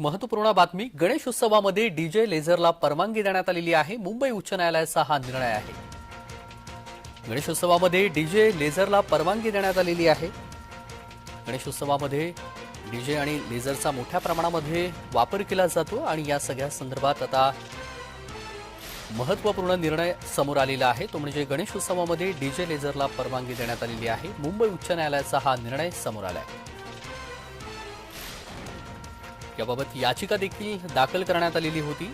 महत्त्वपूर्ण बातमी गणेश उत्सवामध्ये डीजे लेझरला परवानगी देण्यात आलेली आहे. मुंबई उच्च न्यायालयाचा हा निर्णय आहे. गणेशोत्सवामध्ये डीजे लेझरला परवानगी देण्यात आलेली आहे. गणेशोत्सवामध्ये डीजे आणि लेझरचा मोठ्या प्रमाणामध्ये वापर केला जातो आणि या सगळ्या संदर्भात आता महत्त्वपूर्ण निर्णय समोर आलेला आहे. तो म्हणजे गणेशोत्सवामध्ये डीजे लेझरला परवानगी देण्यात आलेली आहे. मुंबई उच्च न्यायालयाचा हा निर्णय समोर आला आहे याबाबत याचिका देखील दाखल करण्यात आलेली होती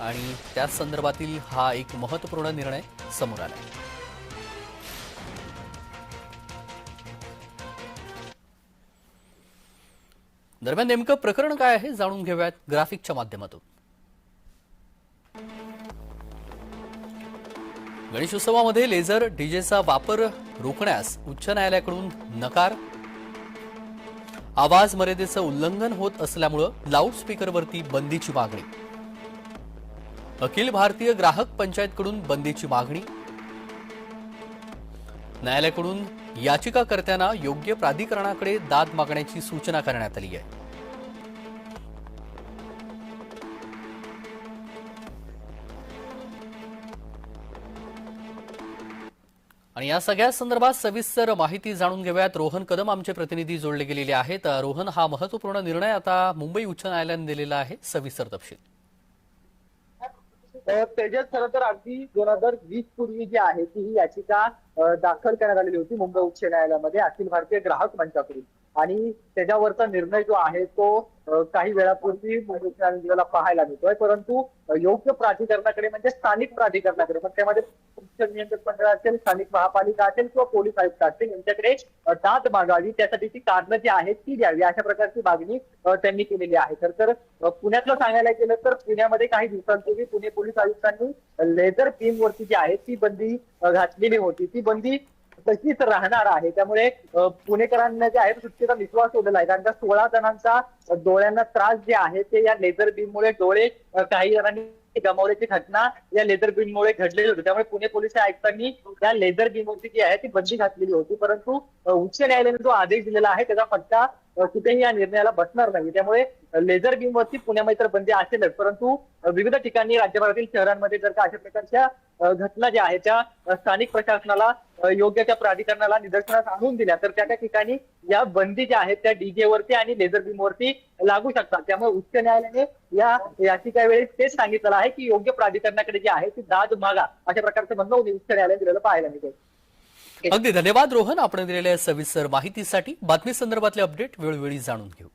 आणि त्याच संदर्भातील हा एक महत्त्वपूर्ण निर्णय समोर आला. दरम्यान नेमकं प्रकरण काय आहे जाणून घेऊयात ग्राफिकच्या माध्यमातून. गणेशोत्सवामध्ये लेझर डीजेचा वापर रोखण्यास उच्च न्यायालयाकडून नकार आवाज मर्यादेचं उल्लंघन होत असल्यामुळं लाऊडस्पीकरवरती बंदीची मागणी. अखिल भारतीय ग्राहक पंचायतकडून बंदीची मागणी. न्यायालयाकडून याचिकाकर्त्यांना योग्य प्राधिकरणाकडे दाद मागण्याची सूचना करण्यात आली आहे. आणि या सगळ्या संदर्भात सविस्तर माहिती जाणून घेऊयात. रोहन कदम आमचे प्रतिनिधी जोडले गेलेले आहेत. रोहन हा महत्त्वपूर्ण निर्णय आता मुंबई उच्च न्यायालयाने दिलेला आहे. सविस्तर तपशील. तेजस खरं तर अगदी दोन हजार वीस पूर्वी जी आहे ती ही याचिका दाखल करण्यात आलेली होती मुंबई उच्च न्यायालयामध्ये. अखिल भारतीय ग्राहक मंचाकडून. आणि त्याच्यावरचा निर्णय जो आहे तो काही वेळापूर्वी मुंबई पाहायला मिळतोय. परंतु योग्य प्राधिकरणाकडे म्हणजे स्थानिक प्राधिकरणाकडे पण त्यामध्ये उच्च नियंत्रक मंडळ असेल स्थानिक महापालिका असेल किंवा पोलीस आयुक्त असतील यांच्याकडे दाद मागावी त्यासाठी ती कारणं जी आहेत ती द्यावी अशा प्रकारची मागणी त्यांनी केलेली आहे. तर तर पुण्यातलं सांगायला गेलं तर पुण्यामध्ये काही दिवसांपूर्वी पुणे पोलीस आयुक्तांनी लेझर बीम वरती जी आहे ती बंदी घातलेली होती. ती बंदी तशीच राहणार आहे. त्यामुळे पुणेकरांना जे आहे सुट्टीचा विश्वास उडलेला आहे. कारण का सोळा जणांचा डोळ्यांना त्रास जे आहे ते या लेझर बीममुळे डोळे काही जणांनी गमावल्याची घटना या लेझर बीममुळे घडलेली होती. त्यामुळे पुणे पोलीस आयुक्तांनी या लेझर बीमवरती जी आहे ती बंदी घातलेली होती. परंतु उच्च न्यायालयाने जो आदेश दिलेला आहे त्याचा फटका कुठेही या निर्णयाला बसणार नाही. त्यामुळे लेझर बीमवरती पुण्यामध्ये तर बंदी असेलच. परंतु विविध ठिकाणी राज्यभरातील शहरांमध्ये जर का अशा प्रकारच्या घटना ज्या आहेत त्या स्थानिक प्रशासनाला योग्य त्या प्राधिकरणाला निदर्शनास आणून दिल्या तर त्या त्या ठिकाणी या बंदी ज्या आहेत त्या डीजे वरती आणि लेझर बीम वरती लागू शकतात. त्यामुळे उच्च न्यायालयाने या याचिकावेळी तेच सांगितलेलं आहे की योग्य प्राधिकरणाकडे जे आहे ती दाद मागा अशा प्रकारचं म्हणणं उच्च न्यायालयाने दिलेलं पाहायला मिळेल अगदी धन्यवाद रोहन. आपण दिलेल्या सविस्तर माहितीसाठी बातमी संदर्भातले अपडेट वेळोवेळी जाणून घेऊ.